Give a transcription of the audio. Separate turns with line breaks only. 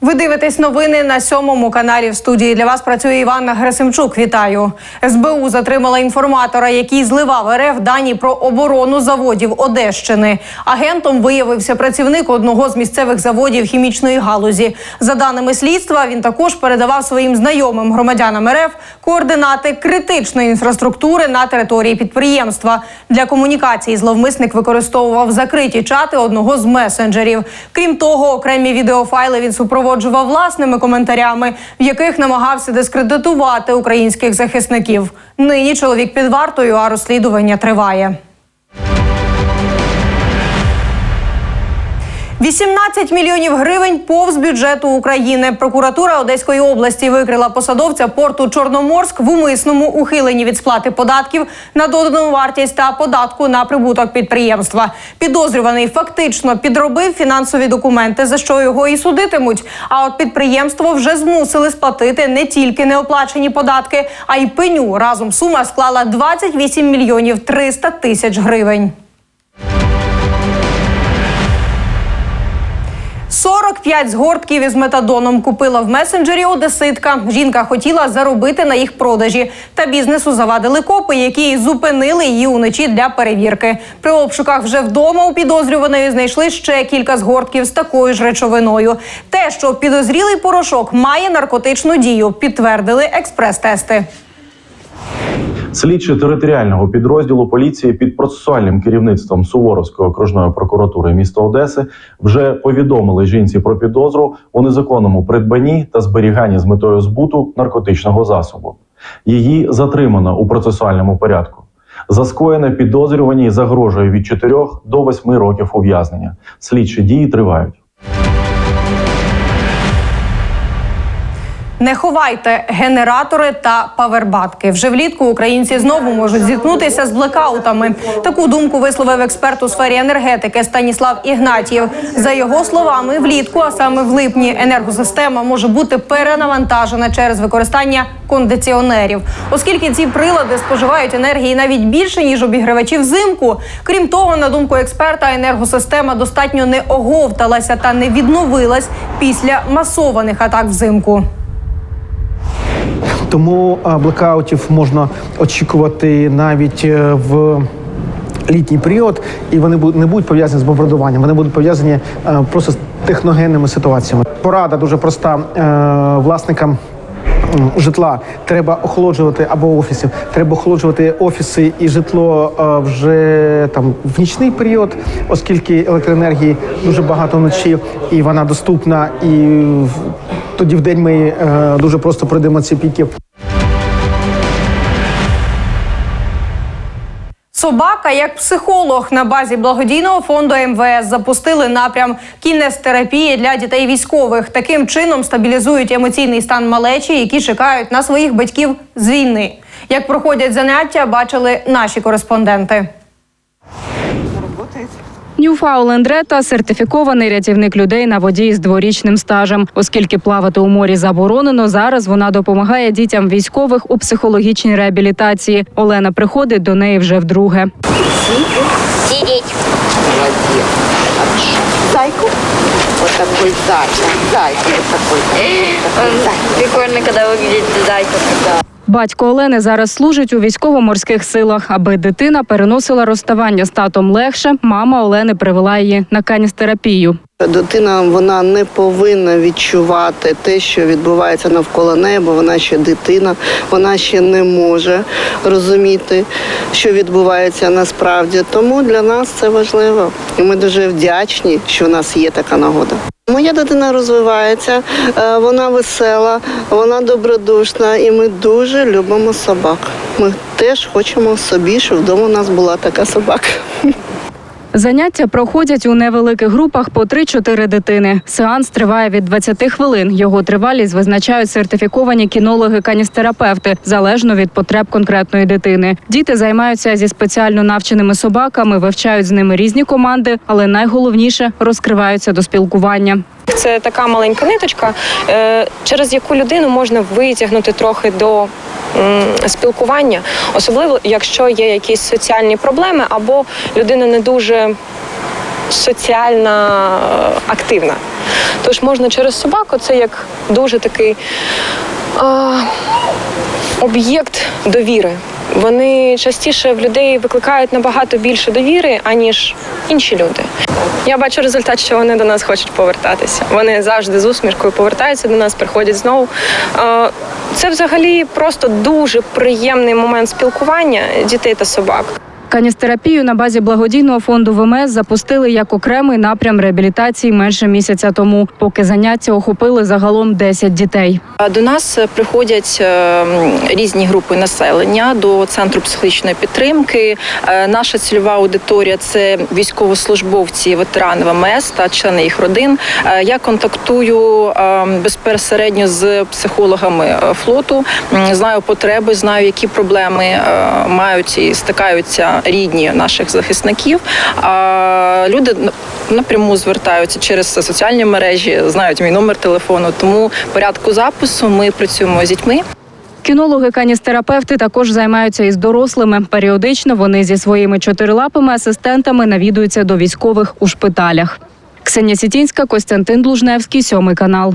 Ви дивитесь новини на сьомому каналі в студії. Для вас працює Іванна Герасимчук. Вітаю. СБУ затримала інформатора, який зливав РФ дані про оборону заводів Одещини. Агентом виявився працівник одного з місцевих заводів хімічної галузі. За даними слідства, він також передавав своїм знайомим громадянам РФ координати критичної інфраструктури на території підприємства. Для комунікації зловмисник використовував закриті чати одного з месенджерів. Крім того, окремі відеофайли він супроводжував власними коментарями, в яких намагався дискредитувати українських захисників. Нині чоловік під вартою, а розслідування триває. 18 мільйонів гривень повз бюджету України. Прокуратура Одеської області викрила посадовця порту Чорноморськ в умисному ухиленні від сплати податків на додану вартість та податку на прибуток підприємства. Підозрюваний фактично підробив фінансові документи, за що його і судитимуть. А от підприємство вже змусили сплатити не тільки неоплачені податки, а й пеню. Разом сума склала 28 мільйонів 300 тисяч гривень. 45 згортків із метадоном купила в месенджері Одеситка. Жінка хотіла заробити на їх продажі. Та бізнесу завадили копи, які зупинили її уночі для перевірки. При обшуках вже вдома у підозрюваної знайшли ще кілька згортків з такою ж речовиною. Те, що підозрілий порошок має наркотичну дію, підтвердили експрес-тести.
Слідчі територіального підрозділу поліції під процесуальним керівництвом Суворовської окружної прокуратури міста Одеси вже повідомили жінці про підозру у незаконному придбанні та зберіганні з метою збуту наркотичного засобу. Її затримано у процесуальному порядку. За скоєне підозрюваній загрожує від 4 до 8 років ув'язнення. Слідчі дії тривають.
Не ховайте генератори та павербатки. Вже влітку українці знову можуть зіткнутися з блекаутами. Таку думку висловив експерт у сфері енергетики Станіслав Ігнатієв. За його словами, влітку, а саме в липні, енергосистема може бути перенавантажена через використання кондиціонерів, оскільки ці прилади споживають енергії навіть більше ніж обігрівачі взимку. Крім того, на думку експерта, енергосистема достатньо не оговталася та не відновилась після масованих атак взимку.
Тому а, блекаутів можна очікувати навіть е, в літній період, і вони не будуть пов'язані з бомбардуванням, вони будуть пов'язані е, просто з техногенними ситуаціями. Порада дуже проста е, власникам. Житла треба охолоджувати або офісів. Треба охолоджувати офіси і житло е, вже там в нічний період, оскільки електроенергії дуже багато вночі, і вона доступна. І тоді в день ми е, дуже просто пройдемо ці піки.
Собака як психолог на базі благодійного фонду МВС запустили напрям кінестерапії для дітей військових. Таким чином стабілізують емоційний стан малечі, які чекають на своїх батьків з війни. Як проходять заняття, бачили наші кореспонденти.
Ньюфауленд Рета – сертифікований рятівник людей на воді з дворічним стажем. Оскільки плавати у морі заборонено, зараз вона допомагає дітям військових у психологічній реабілітації. Олена приходить до неї вже вдруге.
Хорошо. Зайку. Вот такой зайка. Зайка вот такой.
Прикольно, когда выглядит зайка.
Батько Олени зараз служить у військово-морських силах. Аби дитина переносила розставання з татом легше, мама Олени привела її на каністерапію.
Дитина вона не повинна відчувати те, що відбувається навколо неї, бо вона ще дитина, вона ще не може розуміти, що відбувається насправді. Тому для нас це важливо, і ми дуже вдячні, що в нас є така нагода. Моя дитина розвивається, е, вона весела, вона добродушна, і ми дуже любимо собак. Ми теж хочемо собі, щоб вдома у нас була така собака.
Заняття проходять у невеликих групах по 3-4 дитини. Сеанс триває від 20 хвилин. Його тривалість визначають сертифіковані кінологи-каністерапевти залежно від потреб конкретної дитини. Діти займаються зі спеціально навченими собаками, вивчають з ними різні команди, але найголовніше розкриваються до спілкування.
Це така маленька ниточка, е, через яку людину можна витягнути трохи до спілкування, особливо якщо є якісь соціальні проблеми або людина не дуже соціальна е, активна. Тож можна через собаку, це як дуже такий об'єкт довіри. Вони частіше в людей викликають набагато більше довіри, аніж інші люди. Я бачу результат, що вони до нас хочуть повертатися. Вони завжди з усмішкою повертаються до нас, приходять знову. Це взагалі просто дуже приємний момент спілкування дітей та собак.
Каністерапію на базі благодійного фонду ВМС запустили як окремий напрям реабілітації менше місяця тому, поки заняття охопили загалом 10 дітей.
До нас приходять е, різні групи населення до центру психологічної підтримки. Е, Наша цільова аудиторія це військовослужбовці, ветерани ВМС та члени їх родин. Е, Я контактую безпосередньо з психологами флоту. Знаю потреби, знаю, які проблеми мають і стикаються рідні наших захисників. А люди напряму звертаються через соціальні мережі, знають мій номер телефону. Тому порядку запису ми працюємо з дітьми.
Кінологи каністерапевти також займаються із дорослими. Періодично вони зі своїми чотирилапими асистентами навідуються до військових у шпиталях. Ксенія Сітінська, Костянтин Блужневський, сьомий канал.